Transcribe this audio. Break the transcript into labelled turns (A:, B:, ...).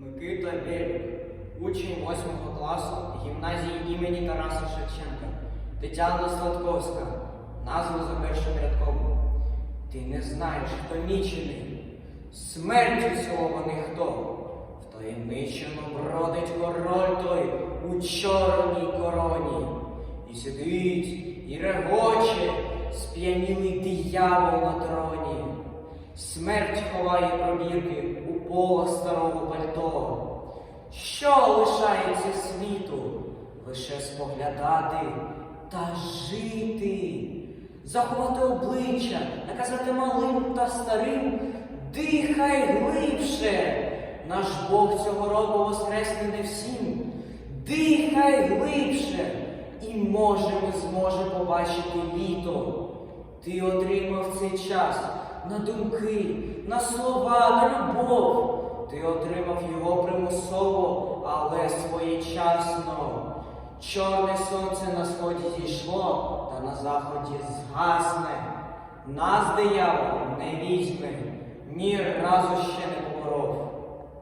A: Микита Белюк, учень 8 класу гімназії імені Тараса Шевченка, Тетяна Сладковська, назва за першим рядком. Ти не знаєш, хто мічений, смертю сьований хто. Втаємничено бродить король той у чорній короні. І сидить, і регоче, сп'янілий диявол на троні. Смерть ховає пробірки у полах старого пальто. Що лишається світу? Лише споглядати та жити, заховати обличчя, наказати малим та старим, дихай глибше. Наш Бог цього року воскресне не всім. Дихай глибше, і може ми зможемо побачити літо. Ти отримав цей час на думки, на слова, на любов. Ти отримав його примусово, але своєчасно. Чорне сонце на сході зійшло, та на заході згасне. Нас диявол не візьме, ні разу ще не.